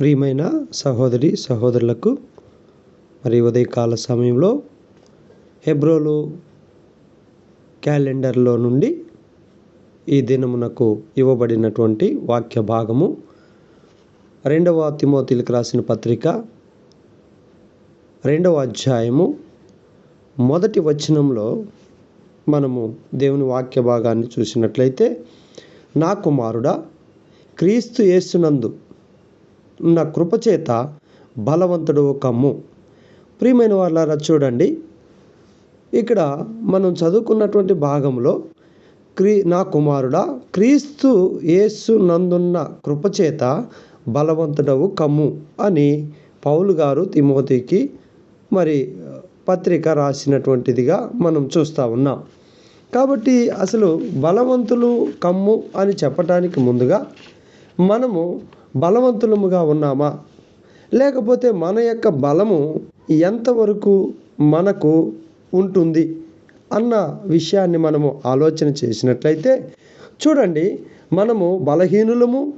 ప్రియమైన సహోదరి సహోదరులకు మరి ఉదయకాల సమయంలో హెబ్రోలు క్యాలెండర్లో నుండి ఈ దినమునకు ఇవ్వబడినటువంటి వాక్య భాగము రెండవ తిమోతిలకు రాసిన పత్రిక రెండవ అధ్యాయము మొదటి వచనంలో మనము దేవుని వాక్య భాగాన్ని చూసినట్లయితే నా కుమారుడా క్రీస్తు యేసునందు ఉన్న కృపచేత బలవంతుడు కమ్ము ప్రియమైన వాళ్ళారా చూడండి. ఇక్కడ మనం చదువుకున్నటువంటి భాగంలో క్రీ నా కుమారుడా క్రీస్తు యేసు నందున్న కృపచేత బలవంతుడవు కమ్ము అని పౌలు గారు తిమోతికి మరి పత్రిక రాసినటువంటిదిగా మనం చూస్తూ ఉన్నాం. కాబట్టి అసలు బలవంతులు కమ్ము అని చెప్పటానికి ముందుగా మనము బలవంతులముగా ఉన్నామా? లేకపోతే మన యొక్క బలము ఎంతవరకు మనకు ఉంటుంది అన్న విషయాన్ని మనము ఆలోచన చేసినట్లయితే చూడండి మనము బలహీనులము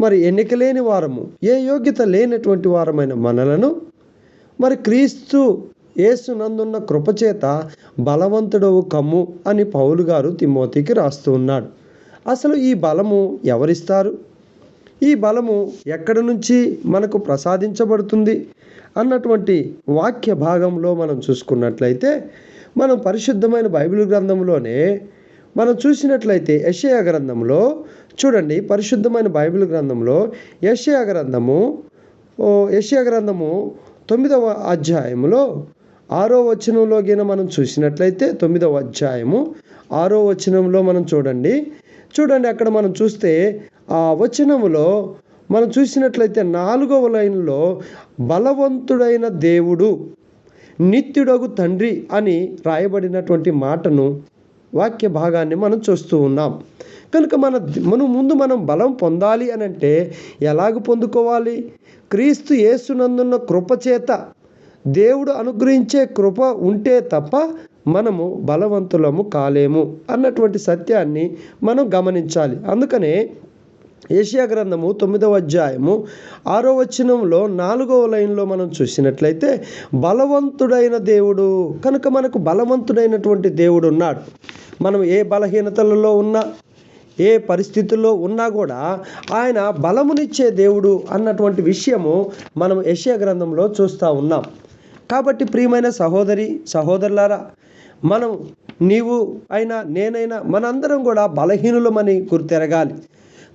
మరి ఎన్నిక లేని వారము ఏ యోగ్యత లేనటువంటి వారమైన మనలను మరి క్రీస్తు యేసునందున్న కృపచేత బలవంతుడవు కమ్ము అని పౌలు గారు తిమోతికి రాస్తూ ఉన్నాడు. అసలు ఈ బలము ఎవరిస్తారు? ఈ బలము ఎక్కడి నుంచి మనకు ప్రసాదించబడుతుంది అన్నటువంటి వాక్య భాగంలో మనం చూసుకున్నట్లయితే మనం పరిశుద్ధమైన బైబిల్ గ్రంథంలోనే మనం చూసినట్లయితే యషయా గ్రంథంలో చూడండి పరిశుద్ధమైన బైబిల్ గ్రంథంలో యషయా గ్రంథము ఓ యషయా గ్రంథము తొమ్మిదవ అధ్యాయంలో ఆరో వచనంలో గిన మనం చూసినట్లయితే తొమ్మిదవ అధ్యాయము ఆరో వచనంలో మనం చూడండి. చూడండి అక్కడ మనం చూస్తే ఆ వచనములో మనం చూసినట్లయితే నాలుగవ లైన్లో బలవంతుడైన దేవుడు నిత్యుడగు తండ్రి అని రాయబడినటువంటి మాటను వాక్య భాగాన్ని మనం చూస్తూ ఉన్నాం. కనుక మన మనం ముందు మనం బలం పొందాలి అని అంటే ఎలాగ పొందుకోవాలి? క్రీస్తు యేసునందున్న కృపచేత దేవుడు అనుగ్రహించే కృప ఉంటే తప్ప మనము బలవంతులము కాలేము అన్నటువంటి సత్యాన్ని మనం గమనించాలి. అందుకనే ఏషియా గ్రంథము తొమ్మిదవ అధ్యాయము ఆరో వచనంలో నాలుగవ లైన్లో మనం చూసినట్లయితే బలవంతుడైన దేవుడు కనుక మనకు బలవంతుడైనటువంటి దేవుడు ఉన్నాడు. మనం ఏ బలహీనతలలో ఉన్నా ఏ పరిస్థితుల్లో ఉన్నా కూడా ఆయన బలమునిచ్చే దేవుడు అన్నటువంటి విషయము మనం యషియా గ్రంథంలో చూస్తూ ఉన్నాం. కాబట్టి ప్రియమైన సహోదరి సహోదరులారా మనం నీవు అయినా నేనైనా మనందరం కూడా బలహీనులమని గుర్తెరగాలి.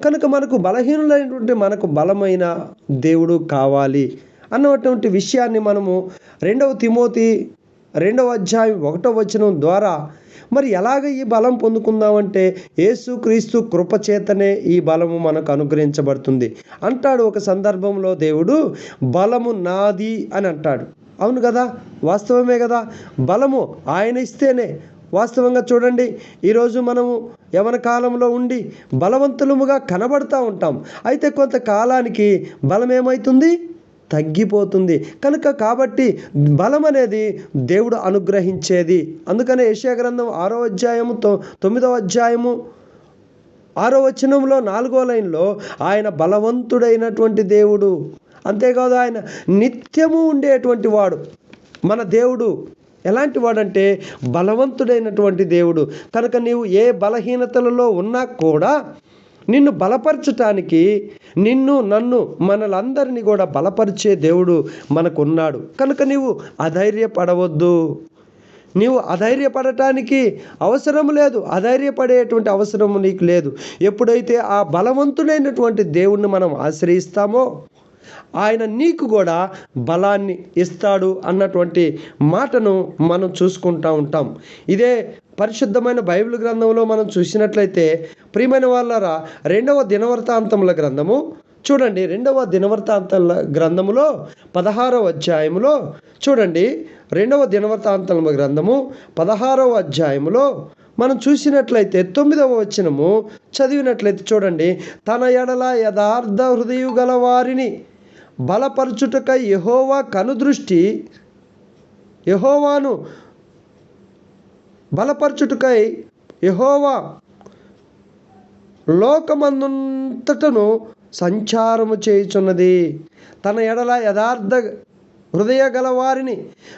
కనుక మనకు బలహీనులైనటువంటి మనకు బలమైన దేవుడు కావాలి అన్నటువంటి విషయాన్ని మనము రెండవ తిమోతి రెండవ అధ్యాయం ఒకటో వచనం ద్వారా మరి ఎలాగ ఈ బలం పొందుకుందామంటే యేసు క్రీస్తు కృపచేతనే ఈ బలము మనకు అనుగ్రహించబడుతుంది. అంటాడు ఒక సందర్భంలో దేవుడు బలము నాది అని అంటాడు. అవును కదా? వాస్తవమే కదా? బలము ఆయన ఇస్తేనే వాస్తవంగా చూడండి ఈరోజు మనము యవన కాలంలో ఉండి బలవంతులముగా కనబడుతూ ఉంటాం. అయితే కొంతకాలానికి బలం ఏమవుతుంది తగ్గిపోతుంది. కనుక కాబట్టి బలం అనేది దేవుడు అనుగ్రహించేది. అందుకనే యశా గ్రంథం ఆరో అధ్యాయము తొమ్మిదవ అధ్యాయము ఆరో వచనంలో నాలుగో లైన్లో ఆయన బలవంతుడైనటువంటి దేవుడు. అంతేకాదు ఆయన నిత్యము ఉండేటువంటి వాడు. మన దేవుడు ఎలాంటి వాడంటే బలవంతుడైనటువంటి దేవుడు. కనుక నీవు ఏ బలహీనతలలో ఉన్నా కూడా నిన్ను బలపరచటానికి నిన్ను నన్ను మనలందరినీ కూడా బలపరిచే దేవుడు మనకున్నాడు. కనుక నీవు అధైర్యపడవద్దు. నీవు అధైర్యపడటానికి అవసరం లేదు. అధైర్యపడేటువంటి అవసరం నీకు లేదు. ఎప్పుడైతే ఆ బలవంతుడైనటువంటి దేవుణ్ణి మనం ఆశ్రయిస్తామో ఆయన నీకు కూడా బలాన్ని ఇస్తాడు అన్నటువంటి మాటను మనం చూసుకుంటా ఉంటాం. ఇదే పరిశుద్ధమైన బైబిల్ గ్రంథంలో మనం చూసినట్లయితే ప్రియమైన వాళ్ళరా రెండవ దినవర్తాంతముల గ్రంథము చూడండి రెండవ దినవర్తాంతాల గ్రంథములో పదహారవ అధ్యాయములో చూడండి రెండవ దినవర్తాంతముల గ్రంథము పదహారవ అధ్యాయములో మనం చూసినట్లయితే తొమ్మిదవ వచనము చదివినట్లయితే చూడండి తన ఎడల యథార్థ హృదయు గల వారిని బలపరచుటకై యహోవా కనుదృష్టి యహోవాను బలపరచుటకై యహోవా లోకమందంతటను సంచారము చేయుచున్నది. తన ఎడల యథార్థ హృదయ గలవారిని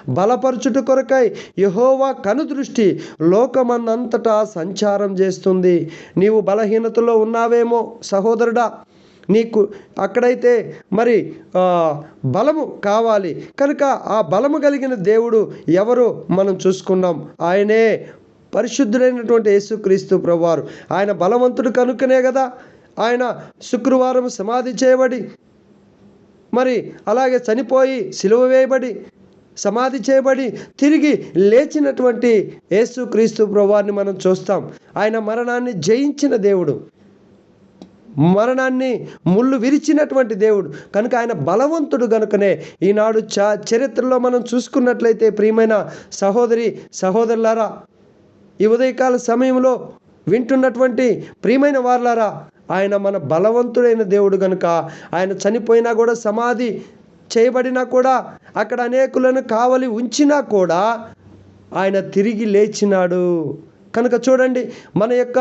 బలపరచుట కొరకై యహోవా కనుదృష్టి లోకమన్నంతటా సంచారం చేస్తుంది. నీవు బలహీనతలో ఉన్నావేమో సహోదరుడా నీకు అక్కడైతే మరి బలము కావాలి. కనుక ఆ బలము కలిగిన దేవుడు ఎవరు మనం చూసుకున్నాం. ఆయనే పరిశుద్ధుడైనటువంటి యేసుక్రీస్తు ప్రభువారు. ఆయన బలవంతుడు కనుకనే కదా. ఆయన శుక్రవారం సమాధి చేయబడి మరి అలాగే చనిపోయి సిలువ వేయబడి సమాధి చేయబడి తిరిగి లేచినటువంటి యేసుక్రీస్తు ప్రభువారిని మనం చూస్తాం. ఆయన మరణాన్ని జయించిన దేవుడు. మరణాన్ని ముళ్ళు విరిచినటువంటి దేవుడు. కనుక ఆయన బలవంతుడు కనుకనే ఈనాడు చ చరిత్రలో మనం చూసుకున్నట్లయితే ప్రియమైన సహోదరి సహోదరులారా ఈ ఉదయకాల సమయంలో వింటున్నటువంటి ప్రియమైన వారులారా ఆయన మన బలవంతుడైన దేవుడు కనుక ఆయన చనిపోయినా కూడా సమాధి చేయబడినా కూడా అక్కడ అనేకులను కావలి ఉంచినా కూడా ఆయన తిరిగి లేచినాడు. కనుక చూడండి మన యొక్క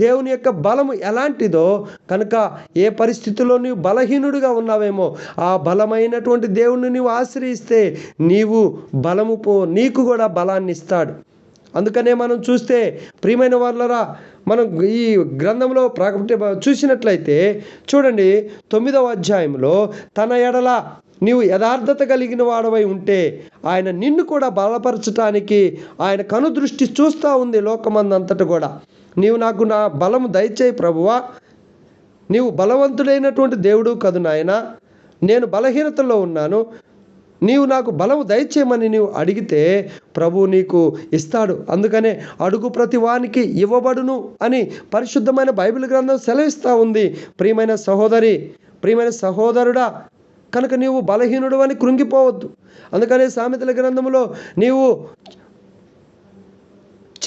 దేవుని యొక్క బలము ఎలాంటిదో కనుక ఏ పరిస్థితిలో నీవు బలహీనుడిగా ఉన్నావేమో ఆ బలమైనటువంటి దేవుణ్ణి నీవు ఆశ్రయిస్తే నీవు బలము పో నీకు కూడా బలాన్ని ఇస్తాడు అందుకనే మనం చూస్తే ప్రియమైన వాళ్ళరా మనం ఈ గ్రంథంలో ప్రకటి చూసినట్లయితే చూడండి తొమ్మిదవ అధ్యాయంలో తన ఎడల నీవు యథార్థత కలిగిన వాడవై ఉంటే ఆయన నిన్ను కూడా బలపరచటానికి ఆయన కనుదృష్టి చూస్తూ ఉంది లోకమందంతట కూడా. నీవు నాకు నా బలము దయచేయి ప్రభువా. నీవు బలవంతుడైనటువంటి దేవుడు కదు నాయన. నేను బలహీనతలో ఉన్నాను. నీవు నాకు బలము దయచేయమని నీవు అడిగితే ప్రభు నీకు ఇస్తాడు. అందుకనే అడుగు ప్రతి వానికి ఇవ్వబడును అని పరిశుద్ధమైన బైబిల్ గ్రంథం సెలవిస్తూ ఉంది. ప్రియమైన సహోదరి ప్రియమైన సహోదరుడా కనుక నీవు బలహీనుడు అని కృంగిపోవద్దు. అందుకనే సామెతల గ్రంథంలో నీవు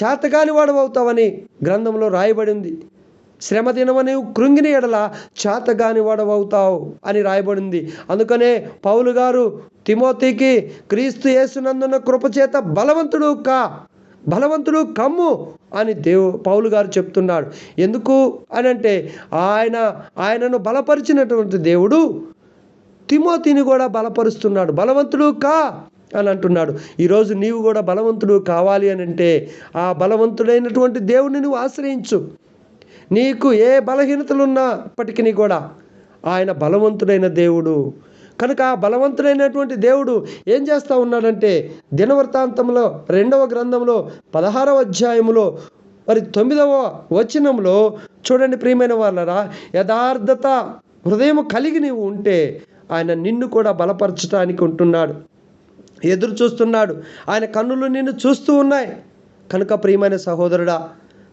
చేతగాని వాడవవుతావని గ్రంథంలో రాయబడింది. శ్రమ దినమని నీవు కృంగిని ఎడల చేతగాని వాడవవుతావు అని రాయబడింది. అందుకనే పౌలు గారు తిమోతికి క్రీస్తు యేసునందున్న కృపచేత బలవంతుడు కా బలవంతుడు కమ్ము అని దేవు పౌలు గారు చెప్తున్నాడు. ఎందుకు అని అంటే ఆయన ఆయనను బలపరిచినటువంటి దేవుడు తిమోతిని కూడా బలపరుస్తున్నాడు. బలవంతుడు కా అని అంటున్నాడు. ఈరోజు నీవు కూడా బలవంతుడు కావాలి అని అంటే ఆ బలవంతుడైనటువంటి దేవుడిని నువ్వు ఆశ్రయించు. నీకు ఏ బలహీనతలు ఉన్నప్పటికీ కూడా ఆయన బలవంతుడైన దేవుడు కనుక ఆ బలవంతుడైనటువంటి దేవుడు ఏం చేస్తూ ఉన్నాడంటే దినవృత్తాంతంలో రెండవ గ్రంథంలో పదహారవ అధ్యాయములో మరి తొమ్మిదవ వచనంలో చూడండి ప్రియమైన వాళ్ళరా యథార్థత హృదయం కలిగి నీవు ఉంటే ఆయన నిన్ను కూడా బలపరచడానికి ఉంటున్నాడు. ఎదురు చూస్తున్నాడు. ఆయన కన్నులు నిన్ను చూస్తూ ఉన్నాయి. కనుక ప్రియమైన సహోదరుడా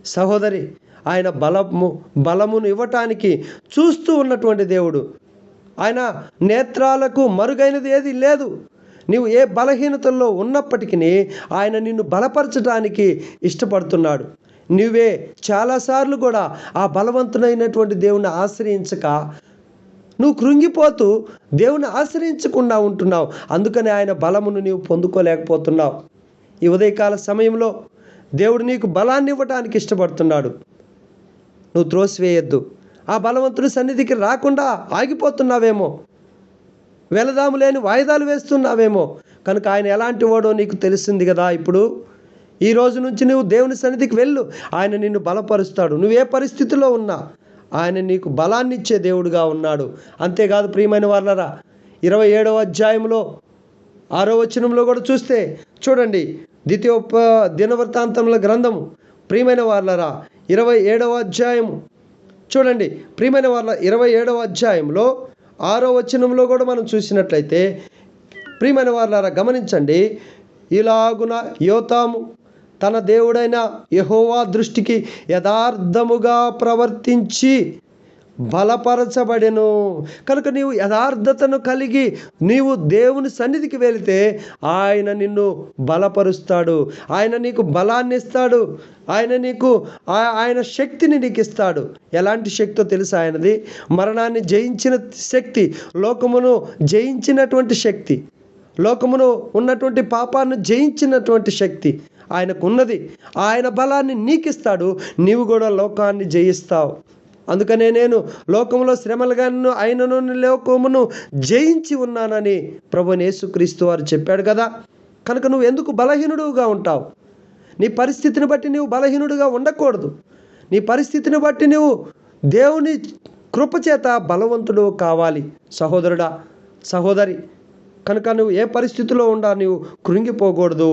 సహోదరి ఆయన బలము బలమును ఇవ్వటానికి చూస్తూ ఉన్నటువంటి దేవుడు ఆయన నేత్రాలకు మరుగైనది ఏది లేదు. నీవు ఏ బలహీనతల్లో ఉన్నప్పటికీ ఆయన నిన్ను బలపరచడానికి ఇష్టపడుతున్నాడు. నువ్వే చాలాసార్లు కూడా ఆ బలవంతుడైనటువంటి దేవుని ఆశ్రయించక నువ్వు కృంగిపోతూ దేవుని ఆశ్రయించకుండా ఉంటున్నావు. అందుకని ఆయన బలమును నీవు పొందుకోలేకపోతున్నావు. ఈ ఉదయకాల సమయంలో దేవుడు నీకు బలాన్ని ఇవ్వటానికి ఇష్టపడుతున్నాడు. నువ్వు త్రోసివేయద్దు. ఆ బలవంతుడి సన్నిధికి రాకుండా ఆగిపోతున్నావేమో? వెళదాము లేని వాయిదాలు వేస్తున్నావేమో? కనుక ఆయన ఎలాంటి వాడో నీకు తెలిసింది కదా ఇప్పుడు. ఈ రోజు నుంచి నువ్వు దేవుని సన్నిధికి వెళ్ళు. ఆయన నిన్ను బలపరుస్తాడు. నువ్వు ఏ పరిస్థితిలో ఉన్నా ఆయన నీకు బలాన్ని ఇచ్చే దేవుడుగా ఉన్నాడు. అంతేకాదు ప్రియమైన వాళ్ళరా ఇరవై ఏడవ అధ్యాయంలో ఆరో వచనంలో కూడా చూస్తే చూడండి ద్వితీయోప దినవృత్తాంతముల గ్రంథము. ప్రియమైన వాళ్ళరా ఇరవై ఏడవ అధ్యాయము. చూడండి ప్రియమైన వాళ్ళ ఇరవై ఏడవ అధ్యాయంలో ఆరో వచనంలో కూడా మనం చూసినట్లయితే ప్రియమైన వాళ్ళారా గమనించండి ఇలాగున యోతాము తన దేవుడైన యహోవా దృష్టికి యథార్థముగా ప్రవర్తించి బలపరచబడెను. కనుక నీవు యథార్థతను కలిగి నీవు దేవుని సన్నిధికి వెళితే ఆయన నిన్ను బలపరుస్తాడు. ఆయన నీకు బలాన్ని ఇస్తాడు. ఆయన నీకు ఆయన శక్తిని నీకు ఇస్తాడు. ఎలాంటి శక్తో తెలుసు ఆయనది? మరణాన్ని జయించిన శక్తి లోకమును జయించినటువంటి శక్తి లోకమును ఉన్నటువంటి పాపాన్ని జయించినటువంటి శక్తి ఆయనకు ఉన్నది ఆయన బలాన్ని నీకిస్తాడు. నీవు కూడా లోకాన్ని జయిస్తావు. అందుకనే నేను లోకంలో శ్రమలుగాను అయినను లోకమును జయించి ఉన్నానని ప్రభు యేసుక్రీస్తు వారు చెప్పాడు కదా. కనుక నువ్వు ఎందుకు బలహీనుడుగా ఉంటావు? నీ పరిస్థితిని బట్టి నువ్వు బలహీనుడుగా ఉండకూడదు. నీ పరిస్థితిని బట్టి నువ్వు దేవుని కృపచేత బలవంతుడు కావాలి. సహోదరుడా సహోదరి కనుక నువ్వు ఏ పరిస్థితిలో ఉండా నువ్వు కృంగిపోకూడదు.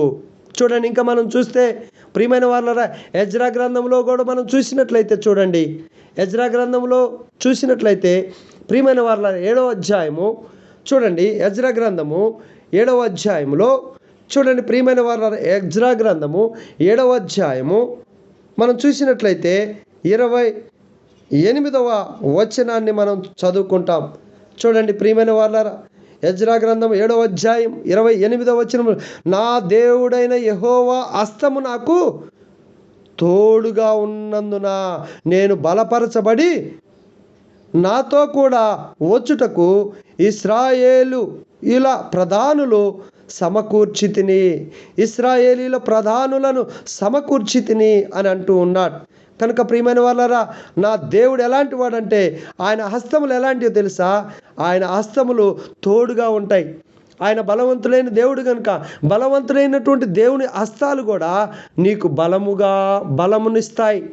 చూడండి ఇంకా మనం చూస్తే ప్రియమైన వాళ్ళరా ఎజ్రా గ్రంథంలో కూడా మనం చూసినట్లయితే చూడండి. ఎజ్రా గ్రంథంలో చూసినట్లయితే ప్రియమైన వాళ్ళ ఏడవ అధ్యాయము చూడండి ఎజ్రా గ్రంథము ఏడవ అధ్యాయంలో చూడండి ప్రియమైన వాళ్ళ ఎజ్రా గ్రంథము ఏడవ అధ్యాయము మనం చూసినట్లయితే ఇరవై ఎనిమిదవ వచనాన్ని మనం చదువుకుంటాం. చూడండి ప్రియమైన వాళ్ళారా యజ్రా గ్రంథం ఏడవ అధ్యాయం ఇరవై ఎనిమిదవ వచ్చిన నా దేవుడైన యహోవా అస్తము నాకు తోడుగా ఉన్నందున నేను బలపరచబడి నాతో కూడా వచ్చుటకు ఇస్రాయేలు ఇలా ప్రధానులు సమకూర్చితిని ఇస్రాయేలీల ప్రధానులను సమకూర్చితిని అని అంటూ ఉన్నాడు. కనుక ప్రియమైన వాళ్ళరా నా దేవుడు ఎలాంటి వాడంటే ఆయన హస్తములు ఎలాంటివో తెలుసా? ఆయన హస్తములు తోడుగా ఉంటాయి. ఆయన బలవంతులైన దేవుడు కనుక బలవంతులైనటువంటి దేవుని హస్తాలు కూడా నీకు బలముగా బలమునిస్తాయి.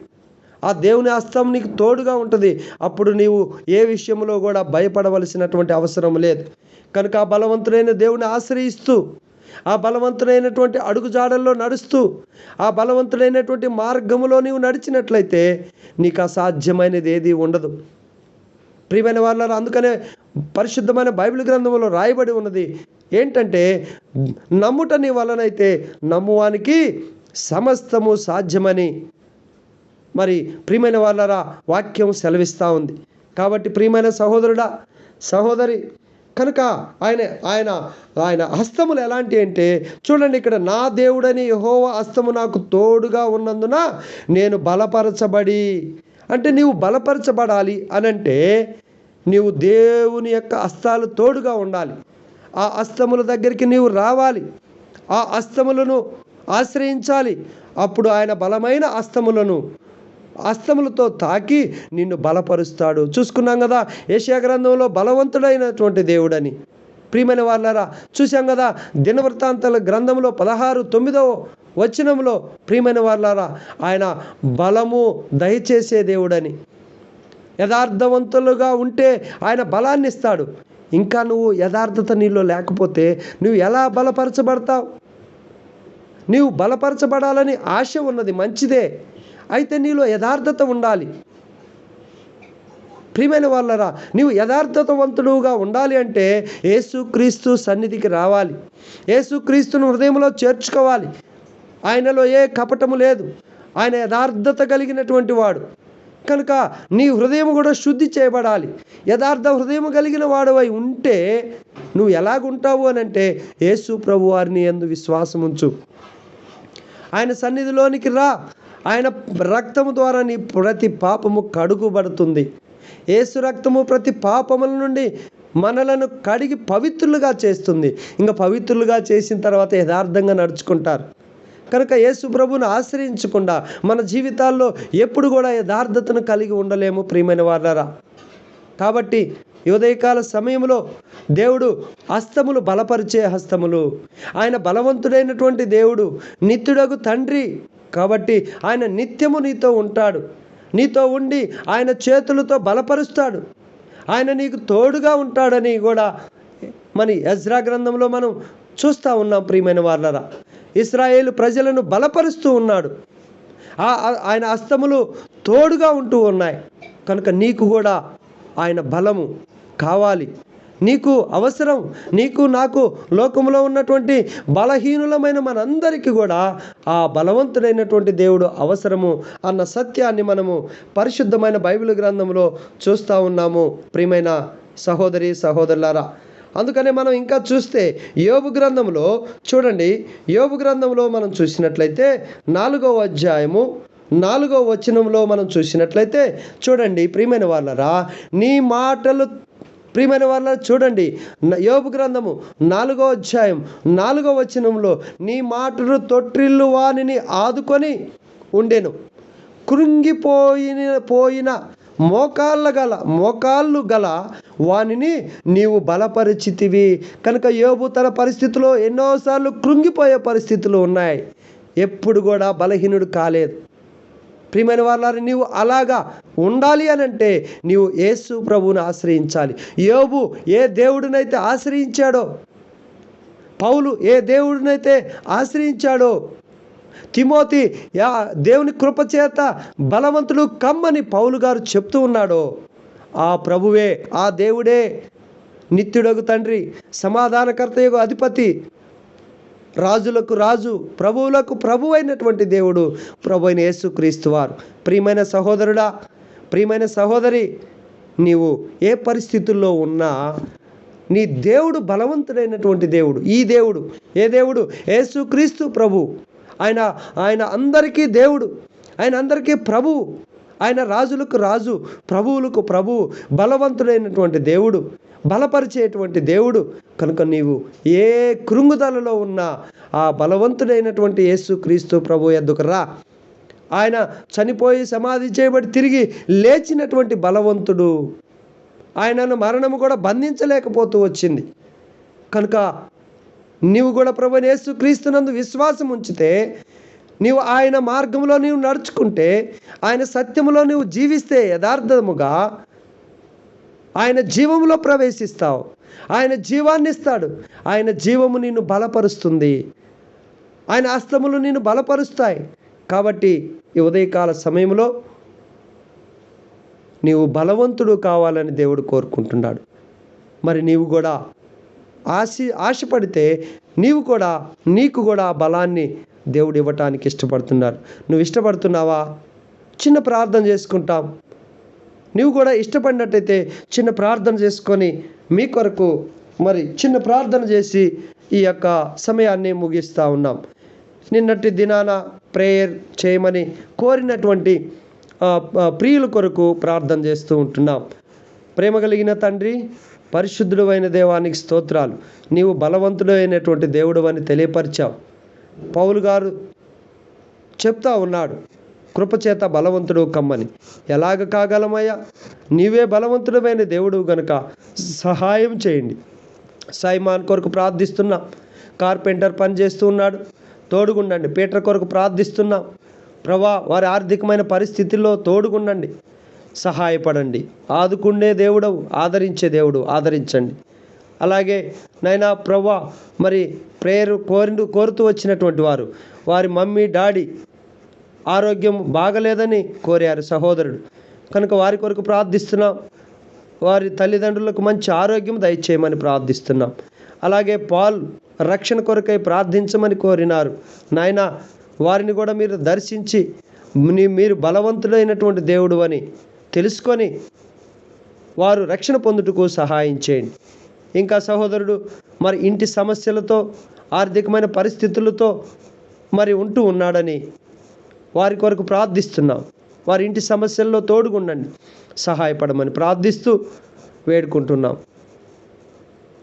ఆ దేవుని హస్తం నీకు తోడుగా ఉంటుంది. అప్పుడు నీవు ఏ విషయంలో కూడా భయపడవలసినటువంటి అవసరం లేదు. కనుక ఆ బలవంతులైన దేవుని ఆశ్రయిస్తూ ఆ బలవంతుడైనటువంటి అడుగుజాడల్లో నడుస్తూ ఆ బలవంతుడైనటువంటి మార్గములో నీవు నడిచినట్లయితే నీకు అసాధ్యమైనది ఏది ఉండదు. ప్రియమైన వాళ్ళ అందుకనే పరిశుద్ధమైన బైబిల్ గ్రంథంలో రాయబడి ఉన్నది ఏంటంటే నమ్ముట నీ వలనైతే నమ్మువానికి సమస్తము సాధ్యమని. మరి ప్రియమైన వాళ్ళరా వాక్యం సెలవిస్తూ ఉంది. కాబట్టి ప్రియమైన సహోదరుడా సహోదరి కనుక ఆయన ఆయన ఆయన హస్తములు ఎలాంటి అంటే చూడండి ఇక్కడ నా దేవుడని యహోవ హస్తము నాకు తోడుగా ఉన్నందున నేను బలపరచబడి అంటే నీవు బలపరచబడాలి అనంటే నీవు దేవుని యొక్క హస్తాలు తోడుగా ఉండాలి. ఆ హస్తముల దగ్గరికి నీవు రావాలి. ఆ హస్తములను ఆశ్రయించాలి. అప్పుడు ఆయన బలమైన హస్తములను హస్తములతో తాకి నిన్ను బలపరుస్తాడు. చూసుకున్నాం కదా ఏషియా గ్రంథంలో బలవంతుడైనటువంటి దేవుడని. ప్రియమైన వాళ్ళారా చూసాం కదా దినవృత్తాంతాల గ్రంథంలో పదహారు తొమ్మిదవ వచనంలో ప్రియమైన వాళ్ళారా ఆయన బలము దయచేసే దేవుడని. యథార్థవంతులుగా ఉంటే ఆయన బలాన్ని ఇస్తాడు. ఇంకా నువ్వు యథార్థత నీలో లేకపోతే నువ్వు ఎలా బలపరచబడతావు? నీవు బలపరచబడాలని ఆశ ఉన్నది మంచిదే. అయితే నీలో యథార్థత ఉండాలి. ప్రియమైన వాళ్ళరా నీవు యథార్థతవంతుడుగా ఉండాలి అంటే యేసుక్రీస్తు సన్నిధికి రావాలి. యేసుక్రీస్తును హృదయంలో చేర్చుకోవాలి. ఆయనలో ఏ కపటము లేదు. ఆయన యథార్థత కలిగినటువంటి వాడు. కనుక నీ హృదయం కూడా శుద్ధి చేయబడాలి. యథార్థ హృదయం కలిగిన వాడవై ఉంటే నువ్వు ఎలాగుంటావు అని అంటే యేసు ప్రభు వారిని ఎందు విశ్వాసం ఉంచు ఆయన సన్నిధిలోనికి రా. ఆయన రక్తము ద్వారా నీ ప్రతి పాపము కడుగుబడుతుంది. ఏసు రక్తము ప్రతి పాపముల నుండి మనలను కడిగి పవిత్రులుగా చేస్తుంది. ఇంకా పవిత్రులుగా చేసిన తర్వాత యథార్థంగా నడుచుకుంటారు. కనుక యేసు ప్రభును ఆశ్రయించకుండా మన జీవితాల్లో ఎప్పుడు కూడా యథార్థతను కలిగి ఉండలేము ప్రియమైన వారారా కాబట్టి ఉదయకాల సమయంలో దేవుడు హస్తములు బలపరిచే హస్తములు ఆయన బలవంతుడైనటువంటి దేవుడు నిత్యుడగు తండ్రి కాబట్టి ఆయన నిత్యము నీతో ఉంటాడు. నీతో ఉండి ఆయన చేతులతో బలపరుస్తాడు. ఆయన నీకు తోడుగా ఉంటాడని కూడా మన యజ్రా గ్రంథంలో మనం చూస్తూ ఉన్నాం ప్రియమైన వాళ్ళరా ఇస్రాయేలు ప్రజలను బలపరుస్తూ ఉన్నాడు. ఆ- ఆయన అస్తములు తోడుగా ఉంటూ ఉన్నాయి. కనుక నీకు కూడా ఆయన బలము కావాలి. నీకు అవసరం నీకు నాకు లోకంలో ఉన్నటువంటి బలహీనులమైన మనందరికీ కూడా ఆ బలవంతుడైనటువంటి దేవుడు అవసరము అన్న సత్యాన్ని మనము పరిశుద్ధమైన బైబిల్ గ్రంథంలో చూస్తూ ఉన్నాము. ప్రియమైన సహోదరి సహోదరులారా అందుకనే మనం ఇంకా చూస్తే యోబు గ్రంథంలో చూడండి యోబు గ్రంథంలో మనం చూసినట్లయితే నాలుగవ అధ్యాయము నాలుగవ వచనంలో మనం చూసినట్లయితే చూడండి ప్రియమైన వాళ్ళరా నీ మాటలు ప్రియమైన వాళ్ళ చూడండి యోపు గ్రంథము నాలుగో అధ్యాయం నాలుగో వచనంలో నీ మాటలు తొట్టిల్లు వానిని ఆదుకొని ఉండెను. కృంగిపోయిన పోయిన మోకాళ్ళ గల మోకాళ్ళు గల వానిని నీవు బలపరిచితివి. కనుక యోబు తన పరిస్థితిలో ఎన్నోసార్లు కృంగిపోయే పరిస్థితులు ఉన్నాయి. ఎప్పుడు కూడా బలహీనుడు కాలేదు. ప్రియమైన వాళ్ళని నీవు అలాగా ఉండాలి అని అంటే నీవు యేసు ప్రభువుని ఆశ్రయించాలి. యోబు ఏ దేవుడినైతే ఆశ్రయించాడో పౌలు ఏ దేవుడినైతే ఆశ్రయించాడో తిమోతి యా దేవుని కృపచేత బలవంతుడు కమ్మని పౌలు గారు చెప్తూ ఉన్నాడో ఆ ప్రభువే ఆ దేవుడే నిత్యుడగు తండ్రి సమాధానకర్త యొక్క అధిపతి రాజులకు రాజు ప్రభువులకు ప్రభు అయినటువంటి దేవుడు ప్రభు అయిన యేసుక్రీస్తు వారు. ప్రియమైన సహోదరుడా ప్రియమైన సహోదరి నీవు ఏ పరిస్థితుల్లో ఉన్నా నీ దేవుడు బలవంతుడైనటువంటి దేవుడు ఈ దేవుడు ఏ దేవుడు? యేసుక్రీస్తు ప్రభు. ఆయన ఆయన అందరికీ దేవుడు ఆయన అందరికీ ప్రభువు ఆయన రాజులకు రాజు ప్రభువులకు ప్రభువు బలవంతుడైనటువంటి దేవుడు. బలపరిచేటువంటి దేవుడు. కనుక నీవు ఏ కృంగుదలలో ఉన్నా ఆ బలవంతుడైనటువంటి యేసు క్రీస్తు ప్రభు ఎద్దుకు రా. ఆయన చనిపోయి సమాధి చేయబడి తిరిగి లేచినటువంటి బలవంతుడు ఆయనను మరణము కూడా బంధించలేకపోతూ వచ్చింది. కనుక నీవు కూడా ప్రభు యేసు క్రీస్తునందు విశ్వాసం ఉంచితే నీవు ఆయన మార్గంలో నీవు నడుచుకుంటే ఆయన సత్యములో నీవు జీవిస్తే యథార్థముగా ఆయన జీవములో ప్రవేశిస్తావు. ఆయన జీవాన్ని ఇస్తాడు ఆయన జీవము నిన్ను బలపరుస్తుంది. ఆయన అస్తములు నిన్ను బలపరుస్తాయి. కాబట్టి ఈ ఉదయకాల సమయంలో నీవు బలవంతుడు కావాలని దేవుడు కోరుకుంటున్నాడు. మరి నీవు కూడా ఆశ ఆశపడితే నీవు కూడా నీకు కూడా ఆ బలాన్ని దేవుడు ఇవ్వటానికి ఇష్టపడుతున్నారు. నువ్వు ఇష్టపడుతున్నావా? చిన్న ప్రార్థన చేసుకుంటాం. నువ్వు కూడా ఇష్టపడినట్టయితే చిన్న ప్రార్థన చేసుకొని మీ కొరకు మరి చిన్న ప్రార్థన చేసి ఈ యొక్క సమయాన్ని ముగిస్తూ ఉన్నాం. నిన్నటి దినాన ప్రేయర్ చేయమని కోరినటువంటి ప్రియుల కొరకు ప్రార్థన చేస్తూ ఉంటున్నాం. ప్రేమ కలిగిన తండ్రి పరిశుద్ధుడు అయిన దేవానికి స్తోత్రాలు. నీవు బలవంతుడు అయినటువంటి దేవుడు అని తెలియపరిచావు. పౌలు గారు చెప్తా ఉన్నాడు. కృపచేత బలవంతుడు కమ్మని. ఎలాగ కాగలమయ్యా? నీవే బలవంతుడమైన దేవుడు గనుక సహాయం చేయండి. సైమాన్ కొరకు ప్రార్థిస్తున్నాం కార్పెంటర్ పని చేస్తూ ఉన్నాడు. తోడుగుండండి. పీటర్ కొరకు ప్రార్థిస్తున్నాం ప్రభా వారి ఆర్థికమైన పరిస్థితుల్లో తోడుగుండండి. సహాయపడండి. ఆదుకుండే దేవుడవు ఆదరించే దేవుడు ఆదరించండి. అలాగే నైనా ప్రభా మరి ప్రేయర్ కోరి కోరుతూ వచ్చినటువంటి వారు వారి మమ్మీ డాడీ ఆరోగ్యం బాగలేదని కోరారు సహోదరుడు. కనుక వారి కొరకు ప్రార్థిస్తున్నాం. వారి తల్లిదండ్రులకు మంచి ఆరోగ్యం దయచేయమని ప్రార్థిస్తున్నాం. అలాగే పాల్ రక్షణ కొరకై ప్రార్థించమని కోరినారు. నాయన వారిని కూడా మీరు దర్శించి మీ- మీరు బలవంతుడైనటువంటి దేవుడు అని తెలుసుకొని వారు రక్షణ పొందుటకు సహాయం చేయండి. ఇంకా సహోదరుడు మరి ఇంటి సమస్యలతో ఆర్థికమైన పరిస్థితులతో మరి ఉంటూ ఉన్నాడని వారి కొరకు ప్రార్థిస్తున్నాం. వారి ఇంటి సమస్యల్లో తోడుగుండండి. సహాయపడమని ప్రార్థిస్తూ వేడుకుంటున్నాం.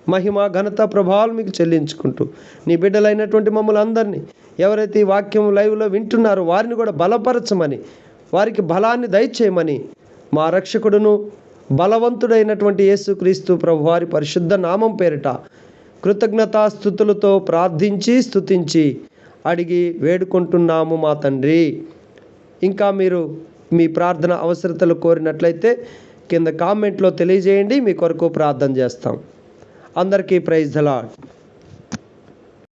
మహిమ ఘనత ప్రభావాలు మీకు చెల్లించుకుంటూ నీ బిడ్డలైనటువంటి మమ్మల్ని అందరినీ ఎవరైతే ఈ వాక్యం లైవ్లో వింటున్నారో వారిని కూడా బలపరచమని వారికి బలాన్ని దయచేయమని మా రక్షకుడును బలవంతుడైనటువంటి యేసుక్రీస్తు ప్రభు వారి పరిశుద్ధ నామం పేరిట కృతజ్ఞతాస్థుతులతో ప్రార్థించి స్తుతించి అడిగి వేడుకుంటున్నాము మా తండ్రి. ఇంకా మీరు మీ ప్రార్థన అవసరతలు కోరినట్లయితే కింద కామెంట్లో తెలియజేయండి మీ కొరకు ప్రార్థన చేస్తాం. అందరికీ ప్రైజ్ ద